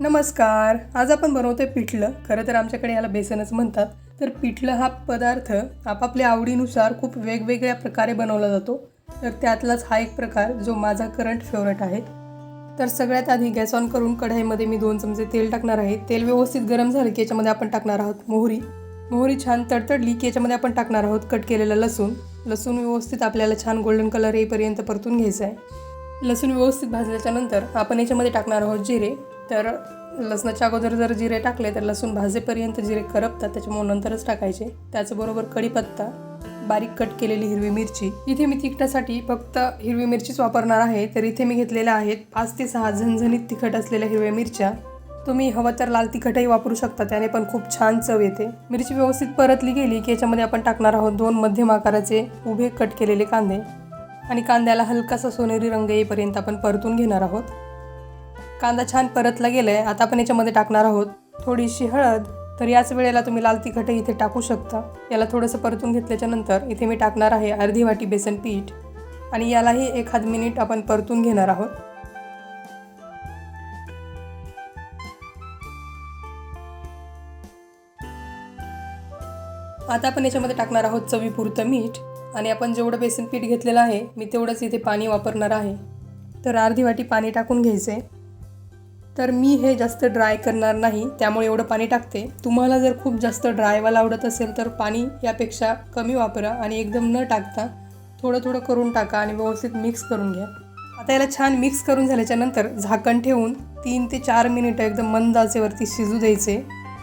नमस्कार. आज आपण बनवतोय पिठलं. खरं तर आमच्याकडे याला बेसनच म्हणतात. तर पिठलं हा पदार्थ आपापल्या आवडीनुसार खूप वेगवेगळ्या प्रकारे बनवला जातो. तर त्यातलाच हा एक प्रकार जो माझा करंट फेवरेट आहे. तर सगळ्यात आधी गॅस ऑन करून कढाईमध्ये मी दोन चमचे तेल टाकणार आहे. तेल व्यवस्थित गरम झालं की याच्यामध्ये आपण टाकणार आहोत मोहरी. मोहरी छान तडतडली की याच्यामध्ये आपण टाकणार आहोत कट केलेलं लसूण. लसूण व्यवस्थित आपल्याला छान गोल्डन कलर येईपर्यंत परतून घ्यायचं आहे. लसूण व्यवस्थित भाजल्याच्या नंतर आपण याच्यामध्ये टाकणार आहोत जिरे. तर लसणाच्या अगोदर जर जिरे टाकले तर लसूण भाजेपर्यंत जिरे करपतात त्याच्यामुळे नंतरच टाकायचे. त्याचबरोबर कढीपत्ता बारीक कट केलेली हिरवी मिरची. इथे मी तिखटासाठी फक्त हिरवी मिरचीच वापरणार आहे तर इथे मी घेतलेल्या आहेत पाच ते सहा झणझणीत तिखट असलेल्या हिरव्या मिरच्या. तुम्ही हवं तर लाल तिखटही वापरू शकता त्याने पण खूप छान चव येते. मिरची व्यवस्थित परतली गेली की याच्यामध्ये आपण टाकणार आहोत दोन मध्यम आकाराचे उभे कट केलेले कांदे. आणि कांद्याला हलकासा सोनेरी रंग येईपर्यंत आपण परतून घेणार आहोत. कांदा छान परतला गेलाय. आता आपण याच्यामध्ये टाकणार आहोत थोडीशी हळद. तर याच वेळेला तुम्ही लाल तिखटही इथे टाकू शकता. याला थोडंसं परतून घेतल्याच्या नंतर इथे मी टाकणार आहे अर्धी वाटी बेसन पीठ. आणि यालाही एखाद मिनिट आपण परतून घेणार आहोत. आता आपण याच्यामध्ये टाकणार आहोत चवीपुरतं मीठ. आणि आपण जेवढं बेसन पीठ घेतलेलं आहे मी तेवढंच इथे पाणी वापरणार आहे. तर अर्धी वाटी पाणी टाकून घ्यायचं आहे तर मी हे जास्त ड्राय करणार नाही त्यामुळे एवढं पाणी टाकते. तुम्हाला जर खूप जास्त ड्रायवाला आवडत असेल तर पाणी यापेक्षा कमी वापरा आणि एकदम न टाकता थोडं थोडं करून टाका आणि व्यवस्थित मिक्स करून घ्या. आता याला छान मिक्स करून झाल्याच्यानंतर झाकण ठेवून तीन ते चार मिनिटं एकदम मंद आचेवरती शिजू द्यायचे.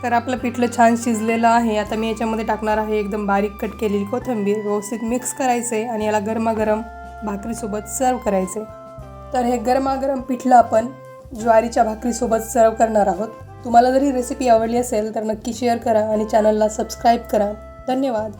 तर आपलं पिठलं छान शिजलेलं आहे. आता मी याच्यामध्ये टाकणार आहे एकदम बारीक कट केलेली कोथिंबीर. व्यवस्थित मिक्स करायचे आणि याला गरमागरम भाकरीसोबत सर्व करायचे. तर हे गरमागरम पिठलं आपण ज्वारीच्या भाकरीसोबत सर्व करणार आहोत. तुम्हाला जर ही रेसिपी आवडली असेल तर नक्की शेअर करा आणि चॅनलला सबस्क्राईब करा. धन्यवाद.